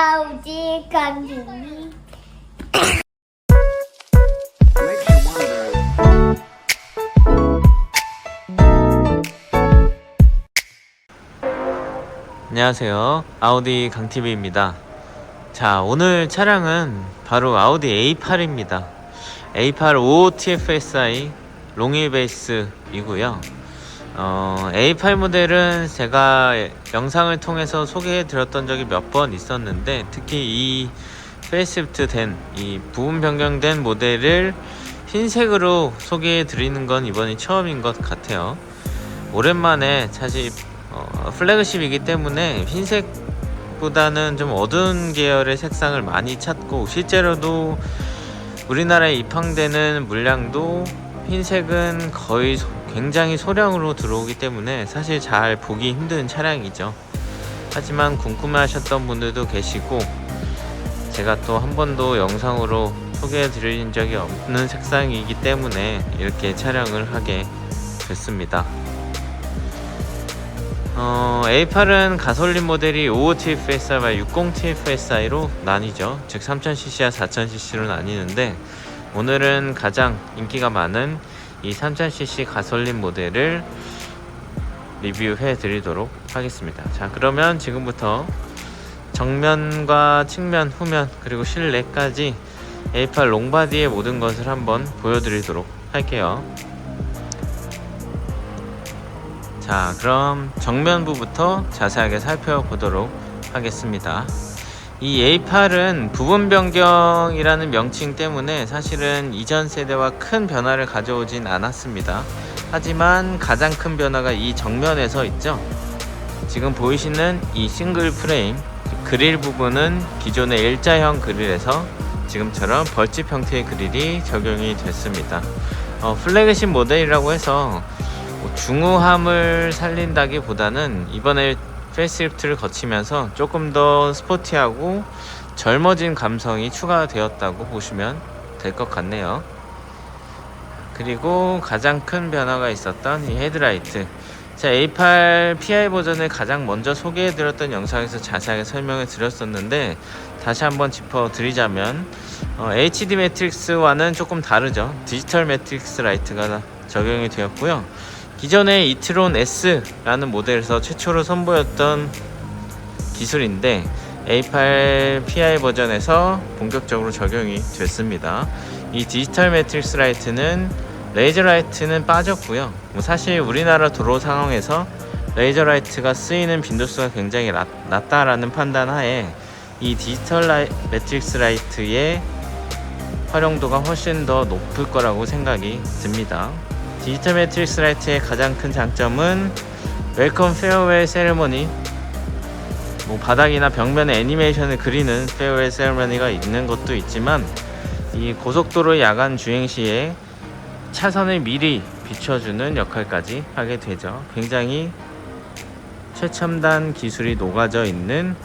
아우지 wonder. 안녕하세요. 아우디 강TV입니다. 자, 오늘 차량은 바로 아우디 A8입니다. A8 5TFSI 롱휠베이스이고요. 어, A8 모델은 제가 영상을 통해서 소개해 드렸던 적이 몇 번 있었는데 특히 이 페이스리프트 된 이 부분 변경된 모델을 흰색으로 소개해 드리는 건 이번이 처음인 것 같아요. 오랜만에 사실 어, 플래그십이기 때문에 흰색보다는 좀 어두운 계열의 색상을 많이 찾고 실제로도 우리나라에 입항되는 물량도 흰색은 거의 소- 굉장히 소량으로 들어오기 때문에 사실 잘 보기 힘든 차량이죠. 하지만 궁금해하셨던 분들도 계시고 제가 또 한 번도 영상으로 소개해 드린 적이 없는 색상이기 때문에 이렇게 촬영을 하게 됐습니다. 어, A8은 가솔린 모델이 55TFSI와 60TFSI로 나뉘죠. 즉 3000cc와 4000cc로 나뉘는데 오늘은 가장 인기가 많은 이 3000cc 가솔린 모델을 리뷰해 드리도록 하겠습니다. 자, 그러면 지금부터 정면과 측면, 후면, 그리고 실내까지 A8 롱바디의 모든 것을 한번 보여드리도록 할게요. 자, 그럼 정면부부터 자세하게 살펴보도록 하겠습니다. 이 A8은 부분 변경이라는 명칭 때문에 사실은 이전 세대와 큰 변화를 가져오진 않았습니다. 하지만 가장 큰 변화가 이 정면에서 있죠. 지금 보이시는 이 싱글 프레임 그릴 부분은 기존의 일자형 그릴에서 지금처럼 벌집 형태의 그릴이 적용이 됐습니다. 어, 플래그십 모델이라고 해서 뭐 중후함을 살린다기보다는 이번에 페이스리프트를 거치면서 조금 더 스포티하고 젊어진 감성이 추가되었다고 보시면 될 것 같네요. 그리고 가장 큰 변화가 있었던 이 헤드라이트. 자, A8 PI 버전을 가장 먼저 소개해 드렸던 영상에서 자세하게 설명을 드렸었는데 다시 한번 짚어 드리자면 어, HD 매트릭스와는 조금 다르죠. 디지털 매트릭스 라이트가 적용이 되었고요. 기존의 이트론 S라는 모델에서 최초로 선보였던 기술인데 A8 PI 버전에서 본격적으로 적용이 됐습니다. 이 디지털 매트릭스 라이트는 레이저 라이트는 빠졌고요. 뭐 사실 우리나라 도로 상황에서 레이저 라이트가 쓰이는 빈도수가 굉장히 낮, 낮다라는 판단 하에 이 디지털 라이, 매트릭스 라이트의 활용도가 훨씬 더 높을 거라고 생각이 듭니다. 디지털 매트릭스 라이트의 가장 큰 장점은 웰컴 페어웨이 세레머니 뭐 바닥이나 벽면에 애니메이션을 그리는 페어웨이 세레머니가 있는 것도 있지만 이 고속도로 야간 주행 시에 차선을 미리 비춰주는 역할까지 하게 되죠. 굉장히 최첨단 기술이 녹아져 있는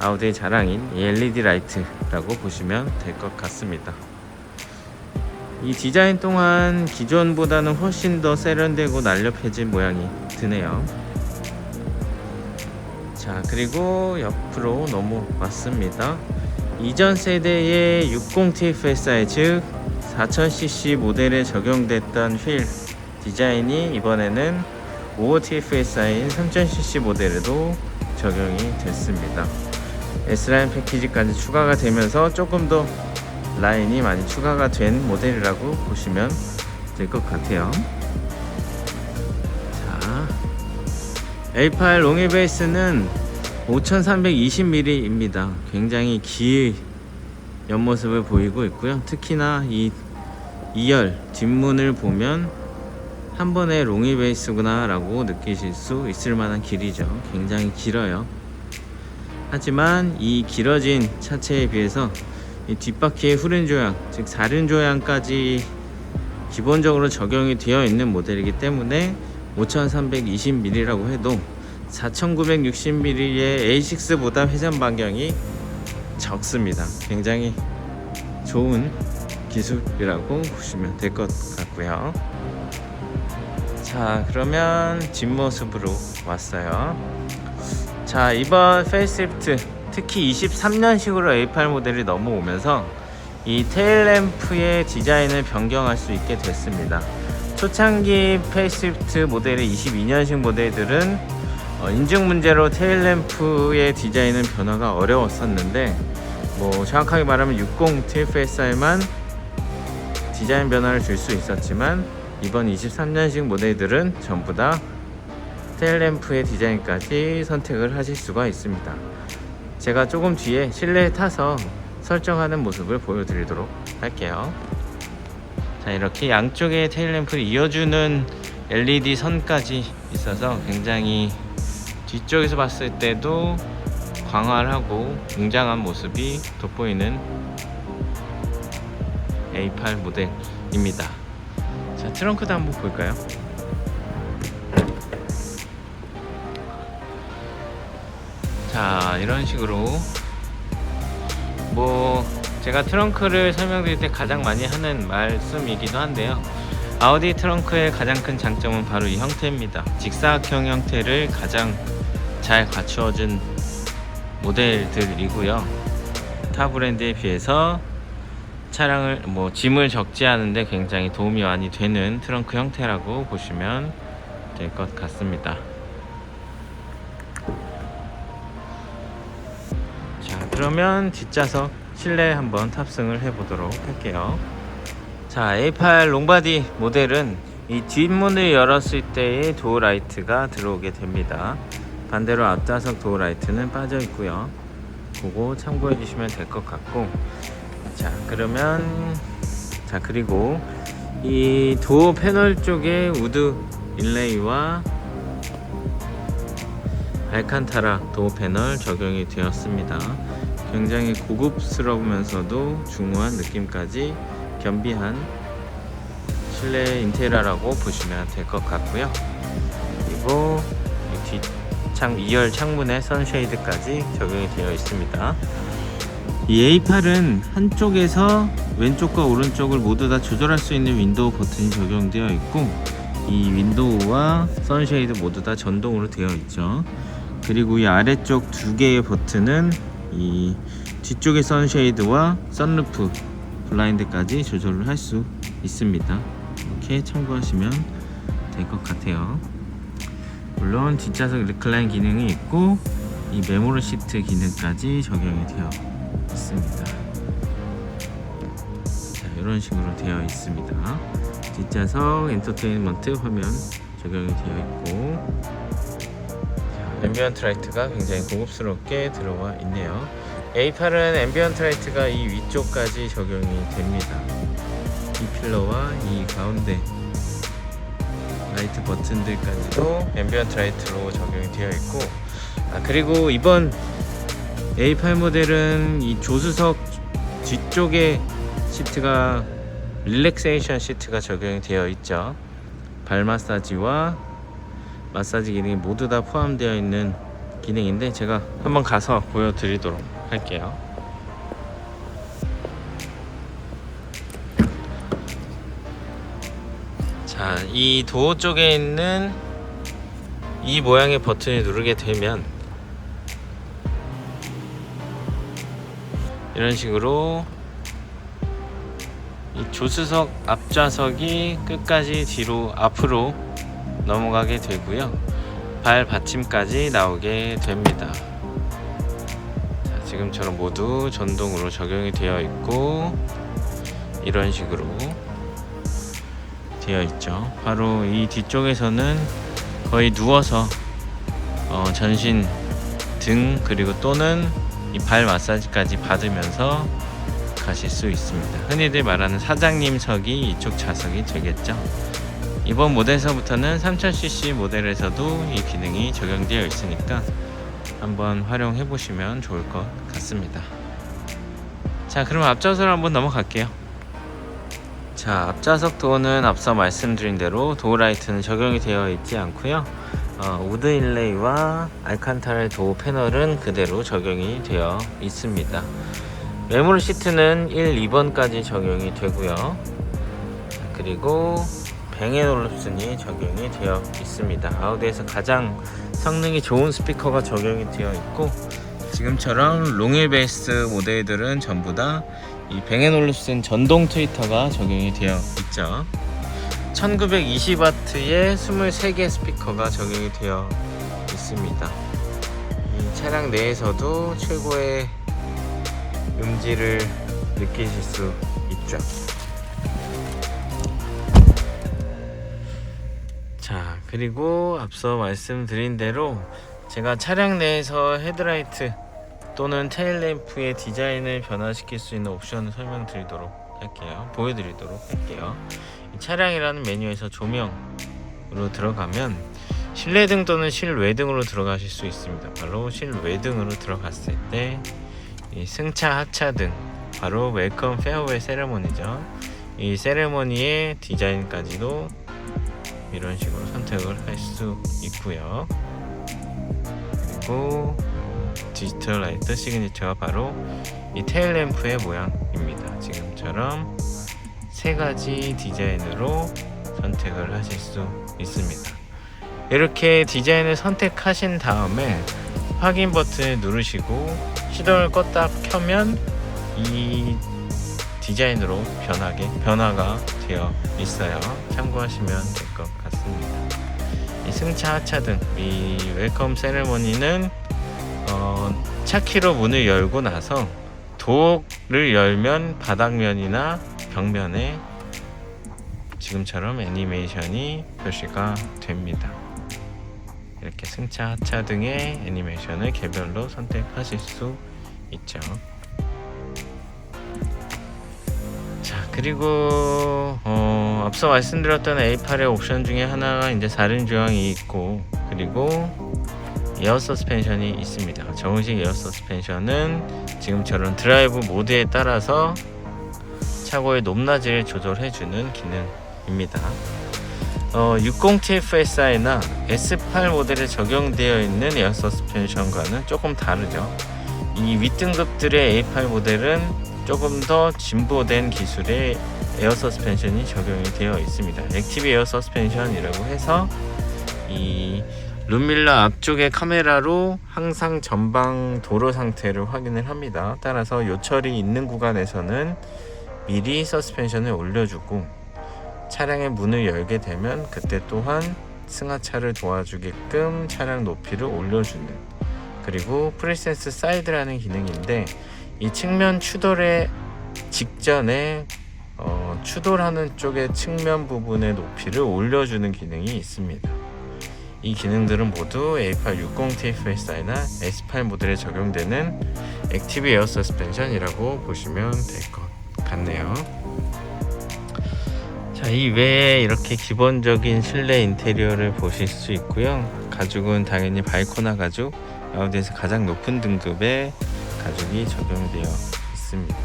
아우디의 자랑인 이 LED 라이트라고 보시면 될 것 같습니다. 이 디자인 또한 기존보다는 훨씬 더 세련되고 날렵해진 모양이 드네요. 자, 그리고 옆으로 넘어왔습니다. 이전 세대의 60TFSI 즉 4000cc 모델에 적용됐던 휠 디자인이 이번에는 55TFSI인 3000cc 모델에도 적용이 됐습니다. S라인 패키지까지 추가가 되면서 조금 더 라인이 많이 추가가 된 모델이라고 보시면 될 것 같아요. 자, A8 롱이 베이스는 5320mm입니다. 굉장히 긴 옆모습을 보이고 있고요. 특히나 이 2열 뒷문을 보면 한 번에 롱이 베이스구나 라고 느끼실 수 있을 만한 길이죠. 굉장히 길어요. 하지만 이 길어진 차체에 비해서 이 뒷바퀴의 후륜 조향, 즉 사륜 조향까지 기본적으로 적용이 되어 있는 모델이기 때문에 5320mm라고 해도 4960mm의 A6보다 회전 반경이 적습니다. 굉장히 좋은 기술이라고 보시면 될 것 같고요. 자, 그러면 뒷모습으로 왔어요. 자, 이번 페이스리프트 특히 23년식으로 A8 모델이 넘어오면서 이 테일램프의 디자인을 변경할 수 있게 됐습니다. 초창기 페이스리프트 모델의 22년식 모델들은 어, 인증 문제로 테일램프의 디자인은 변화가 어려웠었는데 뭐 정확하게 말하면 60 TFSI만 디자인 변화를 줄 수 있었지만 이번 23년식 모델들은 전부 다 테일램프의 디자인까지 선택을 하실 수가 있습니다. 제가 조금 뒤에 실내에 타서 설정하는 모습을 보여드리도록 할게요. 자 이렇게 양쪽에 테일램프를 이어주는 LED 선까지 있어서 굉장히 뒤쪽에서 봤을 때도 광활하고 웅장한 모습이 돋보이는 A8 모델입니다. 자 트렁크도 한번 볼까요? 자 이런 식으로. 뭐 제가 트렁크를 설명드릴 때 가장 많이 하는 말씀이기도 한데요. 아우디 트렁크의 가장 큰 장점은 바로 이 형태입니다. 직사각형 형태를 가장 잘 갖추어준 모델들이고요. 타 브랜드에 비해서 차량을 뭐 짐을 적지 않은데 굉장히 도움이 많이 되는 트렁크 형태라고 보시면 될 것 같습니다 그러면 뒷좌석 실내에 한번 탑승을 해 보도록 할게요. 자 A8 롱바디 모델은 이 뒷문을 열었을 때의 도어 라이트가 들어오게 됩니다. 반대로 앞좌석 도어 라이트는 빠져 있고요. 그거 참고해 주시면 될 것 같고. 자 그러면 자 그리고 이 도어 패널 쪽에 우드 인레이와 알칸타라 도어 패널 적용이 되었습니다. 굉장히 고급스러우면서도 중후한 느낌까지 겸비한 실내 인테리어라고 보시면 될 것 같고요. 그리고 이 뒷창 2열 창문에 선쉐이드까지 적용이 되어 있습니다. 이 A8은 한쪽에서 왼쪽과 오른쪽을 모두 다 조절할 수 있는 윈도우 버튼이 적용되어 있고 이 윈도우와 선쉐이드 모두 다 전동으로 되어 있죠. 그리고 이 아래쪽 두 개의 버튼은 이 뒤쪽의 선쉐이드와 선루프 블라인드까지 조절을 할 수 있습니다. 이렇게 참고하시면 될 것 같아요. 물론 뒷좌석 리클라인 기능이 있고 이 메모리 시트 기능까지 적용이 되어 있습니다. 자, 이런 식으로 되어 있습니다. 뒷좌석 엔터테인먼트 화면 적용이 되어 있고 자, 앰비언트 라이트가 굉장히 고급스럽게 들어와 있네요. A8은 앰비언트 라이트가 이 위쪽까지 적용이 됩니다. 이 필러와 이 가운데 라이트 버튼들까지도 앰비언트 라이트로 적용이 되어 있고 아 그리고 이번 A8 모델은 이 조수석 뒤쪽에 시트가 릴렉세이션 시트가 적용이 되어 있죠. 발 마사지와 마사지 기능이 모두 다 포함되어 있는 기능인데 제가 한번 가서 보여드리도록 할게요. 자, 이 도어 쪽에 있는 이 모양의 버튼을 누르게 되면 이런 식으로 이 조수석 앞좌석이 끝까지 뒤로 앞으로 넘어가게 되고요. 발 받침까지 나오게 됩니다. 자, 지금처럼 모두 전동으로 적용이 되어 있고 이런 식으로 되어 있죠. 바로 이 뒤쪽에서는 거의 누워서 어, 전신 등 그리고 또는 이 발 마사지까지 받으면서 가실 수 있습니다. 흔히들 말하는 사장님석이 이쪽 좌석이 되겠죠. 이번 모델에서부터는 3000cc 모델에서도 이 기능이 적용되어 있으니까 한번 활용해 보시면 좋을 것 같습니다. 자, 그럼 앞좌석으로 한번 넘어갈게요. 자, 앞좌석 도어는 앞서 말씀드린 대로 도어 라이트는 적용이 되어 있지 않고요. 어, 우드 인레이와 알칸타라 도어 패널은 그대로 적용이 되어 있습니다. 메모리 시트는 1, 2번까지 적용이 되고요. 자, 그리고 뱅앤올룹슨이 적용이 되어 있습니다. 아우디에서 가장 성능이 좋은 스피커가 적용이 되어 있고 지금처럼 롱일 베이스 모델들은 전부 다 이 뱅앤올루슨 전동 트위터가 적용이 되어 있죠. 1920W의 23개 스피커가 적용이 되어 있습니다. 이 차량 내에서도 최고의 음질을 느끼실 수 있죠. 그리고 앞서 말씀드린 대로 제가 차량 내에서 헤드라이트 또는 테일램프의 디자인을 변화시킬 수 있는 옵션을 설명드리도록 할게요. 보여드리도록 할게요. 이 차량이라는 메뉴에서 조명으로 들어가면 실내등 또는 실외등으로 들어가실 수 있습니다. 바로 실외등으로 들어갔을 때이 승차 하차등 바로 웰컴 페어웨이 세레모니죠. 이 세레모니의 디자인까지도 이런 식으로 선택을 할 수 있고요. 그리고 디지털 라이트 시그니처가 바로 이 테일 램프의 모양입니다. 지금처럼 세 가지 디자인으로 선택을 하실 수 있습니다. 이렇게 디자인을 선택하신 다음에 확인 버튼을 누르시고 시동을 껐다 켜면 이 디자인으로 변하게 변화가 되어 있어요. 참고하시면 될 것 같습니다. 이 승차 하차 등 이 웰컴 세레머니는 어, 차키로 문을 열고 나서 도어를 열면 바닥면이나 벽면에 지금처럼 애니메이션이 표시가 됩니다. 이렇게 승차 하차 등의 애니메이션을 개별로 선택하실 수 있죠. 자 그리고 어, 앞서 말씀드렸던 A8의 옵션 중에 하나가 이제 사륜 조향이 있고 그리고 에어 서스펜션이 있습니다. 정식 에어 서스펜션은 지금처럼 드라이브 모드에 따라서 차고의 높낮이를 조절해주는 기능입니다. 어, 60TFSI나 S8 모델에 적용되어 있는 에어 서스펜션과는 조금 다르죠. 이 윗등급들의 A8 모델은 조금 더 진보된 기술의 에어 서스펜션이 적용이 되어 있습니다. 액티브 에어 서스펜션이라고 해서 이 룸밀러 앞쪽의 카메라로 항상 전방 도로 상태를 확인을 합니다. 따라서 요철이 있는 구간에서는 미리 서스펜션을 올려주고 차량의 문을 열게 되면 그때 또한 승하차를 도와주게끔 차량 높이를 올려주는 그리고 프리센스 사이드라는 기능인데 이 측면 추돌의 직전에 어, 추돌하는 쪽의 측면 부분의 높이를 올려주는 기능이 있습니다. 이 기능들은 모두 A8 60TFSI나 S8 모델에 적용되는 액티브 에어 서스펜션이라고 보시면 될 것 같네요. 자, 이 외에 이렇게 기본적인 실내 인테리어를 보실 수 있고요. 가죽은 당연히 발코나 가죽, 아우디에서 가장 높은 등급의 가죽이 적용되어 있습니다.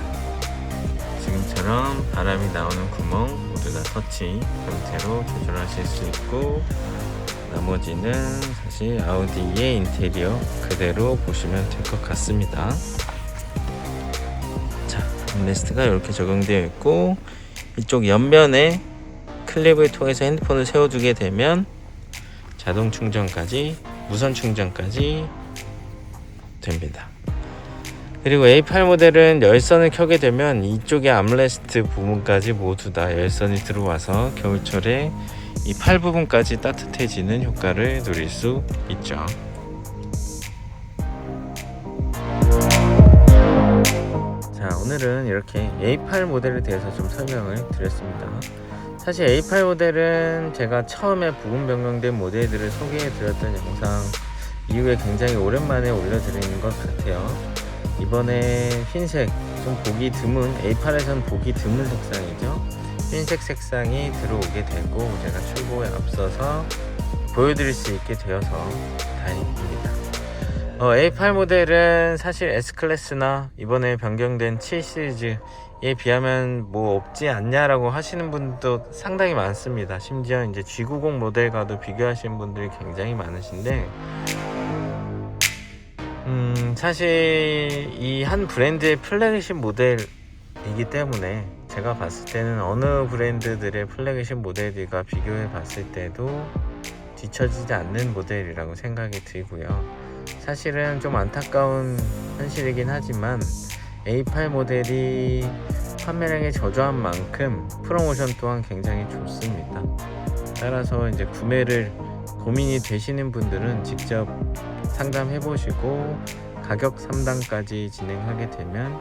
지금처럼 바람이 나오는 구멍 모두 다 터치 형태로 조절하실 수 있고 나머지는 사실 아우디의 인테리어 그대로 보시면 될 것 같습니다. 자, 레스트가 이렇게 적용되어 있고 이쪽 옆면에 클립을 통해서 핸드폰을 세워두게 되면 자동 충전까지 무선 충전까지 됩니다. 그리고 A8 모델은 열선을 켜게 되면 이쪽에 암레스트 부분까지 모두 다 열선이 들어와서 겨울철에 이 팔 부분까지 따뜻해지는 효과를 누릴 수 있죠. 자, 오늘은 이렇게 A8 모델에 대해서 좀 설명을 드렸습니다. 사실 A8 모델은 제가 처음에 부분 변경된 모델들을 소개해 드렸던 영상 이후에 굉장히 오랜만에 올려드리는 것 같아요. 이번에 흰색 좀 보기 드문 A8에선 보기 드문 색상이죠. 흰색 색상이 들어오게 되고 제가 출고에 앞서서 보여드릴 수 있게 되어서 다행입니다. 어, A8 모델은 사실 S클래스나 이번에 변경된 7 시리즈에 비하면 뭐 없지 않냐라고 하시는 분도 상당히 많습니다. 심지어 이제 G90 모델과도 비교하시는 분들이 굉장히 많으신데 음, 사실 이 한 브랜드의 플래그십 모델이기 때문에 제가 봤을 때는 어느 브랜드들의 플래그십 모델들과 비교해 봤을 때도 뒤처지지 않는 모델이라고 생각이 들고요. 사실은 좀 안타까운 현실이긴 하지만 A8 모델이 판매량이 저조한 만큼 프로모션 또한 굉장히 좋습니다. 따라서 이제 구매를 고민이 되시는 분들은 직접 상담해 보시고 가격 상담까지 진행하게 되면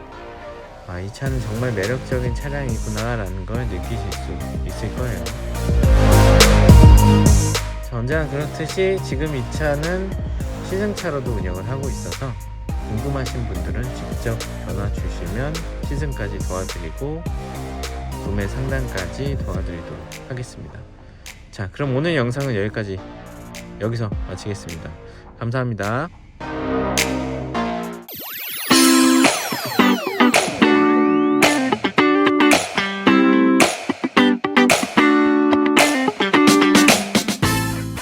아, 이 차는 정말 매력적인 차량이구나 라는 걸 느끼실 수 있을 거예요. 자, 언제나 그렇듯이 지금 이 차는 시승차로도 운영을 하고 있어서 궁금하신 분들은 직접 전화 주시면 시승까지 도와드리고 구매 상담까지 도와드리도록 하겠습니다. 자, 그럼 오늘 영상은 여기까지 여기서 마치겠습니다. 감사합니다.